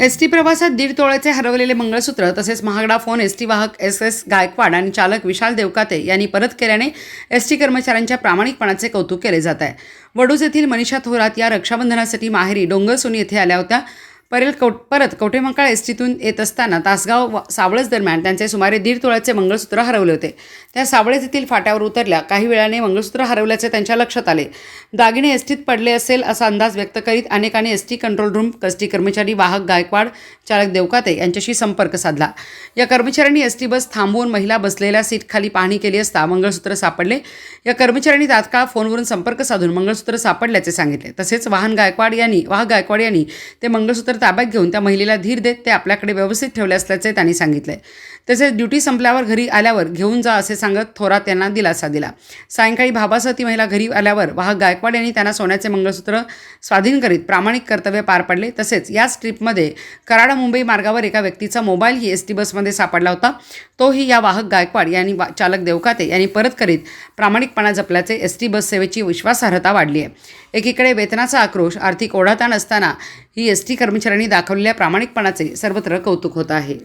S T प्रवासात दीड तोळ्याचे हरवलेले मंगळसूत्र तसेच महागडा फोन एस टी वाहक एस एस गायकवाड आणि चालक विशाल देवकाते यांनी परत केल्याने एस टी कर्मचाऱ्यांच्या प्रामाणिकपणाचे कौतुक केले जात आहे. वडूज येथील मनीषा थोरात या रक्षाबंधनासाठी माहेरी डोंगरसोनी येथे आल्या होत्या. परेल कौ परत कवठेमंकाळ एस टीतून येत असताना तासगाव सावळेच दरम्यान त्यांचे सुमारे दीड तोळ्याचे मंगळसूत्र हरवले होते. त्या सावळज येथील फाट्यावर उतरल्या. काही वेळाने मंगळसूत्र हरवल्याचे त्यांच्या लक्षात आले. दागिने एस टीत पडले असेल असा अंदाज व्यक्त करीत अनेकांनी S T control room S T कर्मचारी वाहक गायकवाड चालक देवकाते यांच्याशी संपर्क साधला. या कर्मचाऱ्यांनी एस टी बस थांबवून महिला बसलेल्या सीटखाली पाहणी केली असता मंगळसूत्र सापडले. या कर्मचाऱ्यांनी तात्काळ फोनवरून संपर्क साधून मंगळसूत्र सापडल्याचे सांगितले. तसेच वाहन गायकवाड यांनी वाहक गायकवाड यांनी ते मंगळसूत्र ताब्यात घेऊन त्या महिलेला धीर देत ते आपल्याकडे व्यवस्थित ठेवले असल्याचे त्यांनी सांगितले. तसेच ड्युटी संपल्यावर घरी आल्यावर घेऊन जा असे सांगत थोरात यांना दिलासा दिला. सायंकाळी भाबासह ती महिला घरी आल्यावर वाहक गायकवाड यांनी त्यांना सोन्याचे मंगळसूत्र स्वाधीन करीत प्रामाणिक कर्तव्य पार पडले. तसेच याच ट्रिपमध्ये कराड मुंबई मार्गावर एका व्यक्तीचा मोबाईलही एस टी बसमध्ये सापडला होता. तोही या वाहक गायकवाड यांनी चालक देवकाते यांनी परत करीत प्रामाणिकपणा जपल्याचे एस टी बस सेवेची विश्वासार्हता वाढली आहे. एकीकडे वेतनाचा आक्रोश आर्थिक ओढाताण असताना ही एस टी कर्मचारी कर्मचाऱ्यांनी दाखवलेल्या प्रामाणिकपणाचे सर्वत्र कौतुक होत आहे.